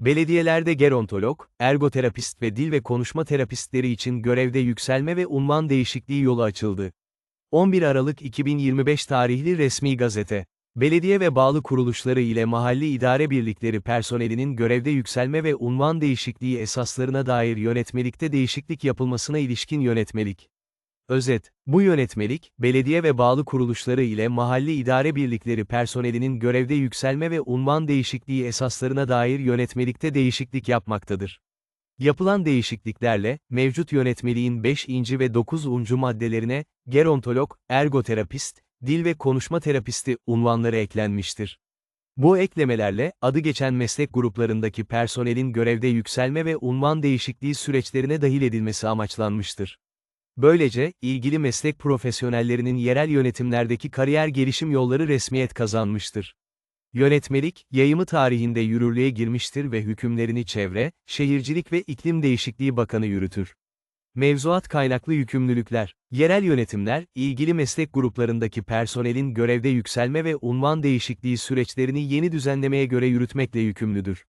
Belediyelerde gerontolog, ergoterapist ve dil ve konuşma terapistleri için görevde yükselme ve unvan değişikliği yolu açıldı. 11 Aralık 2025 tarihli resmi gazete. Belediye ve bağlı kuruluşları ile mahalli idare birlikleri personelinin görevde yükselme ve unvan değişikliği esaslarına dair yönetmelikte değişiklik yapılmasına ilişkin yönetmelik. Özet, bu yönetmelik, belediye ve bağlı kuruluşları ile mahalli idare birlikleri personelinin görevde yükselme ve unvan değişikliği esaslarına dair yönetmelikte değişiklik yapmaktadır. Yapılan değişikliklerle, mevcut yönetmeliğin 5. ve 9. maddelerine, gerontolog, ergoterapist, dil ve konuşma terapisti unvanları eklenmiştir. Bu eklemelerle, adı geçen meslek gruplarındaki personelin görevde yükselme ve unvan değişikliği süreçlerine dahil edilmesi amaçlanmıştır. Böylece, ilgili meslek profesyonellerinin yerel yönetimlerdeki kariyer gelişim yolları resmiyet kazanmıştır. Yönetmelik, yayımı tarihinde yürürlüğe girmiştir ve hükümlerini Çevre, Şehircilik ve İklim Değişikliği Bakanı yürütür. Mevzuat kaynaklı yükümlülükler, yerel yönetimler, ilgili meslek gruplarındaki personelin görevde yükselme ve unvan değişikliği süreçlerini yeni düzenlemeye göre yürütmekle yükümlüdür.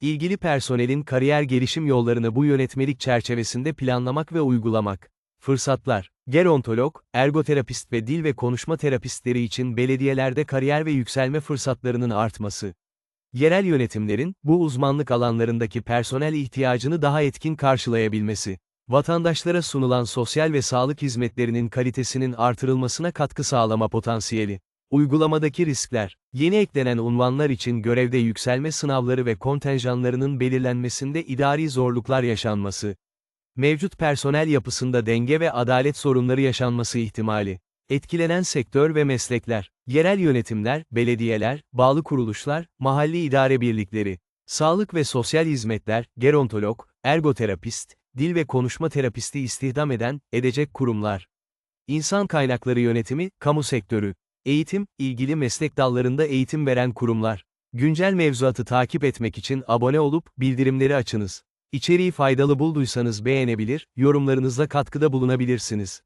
İlgili personelin kariyer gelişim yollarını bu yönetmelik çerçevesinde planlamak ve uygulamak. Fırsatlar, gerontolog, ergoterapist ve dil ve konuşma terapistleri için belediyelerde kariyer ve yükselme fırsatlarının artması. Yerel yönetimlerin, bu uzmanlık alanlarındaki personel ihtiyacını daha etkin karşılayabilmesi. Vatandaşlara sunulan sosyal ve sağlık hizmetlerinin kalitesinin artırılmasına katkı sağlama potansiyeli. Uygulamadaki riskler, yeni eklenen unvanlar için görevde yükselme sınavları ve kontenjanlarının belirlenmesinde idari zorluklar yaşanması. Mevcut personel yapısında denge ve adalet sorunları yaşanması ihtimali. Etkilenen sektör ve meslekler, yerel yönetimler, belediyeler, bağlı kuruluşlar, mahalli idare birlikleri, sağlık ve sosyal hizmetler, gerontolog, ergoterapist, dil ve konuşma terapisti istihdam eden, edecek kurumlar. İnsan kaynakları yönetimi, kamu sektörü. Eğitim, ilgili meslek dallarında eğitim veren kurumlar. Güncel mevzuatı takip etmek için abone olup bildirimleri açınız. İçeriği faydalı bulduysanız beğenebilir, yorumlarınızla katkıda bulunabilirsiniz.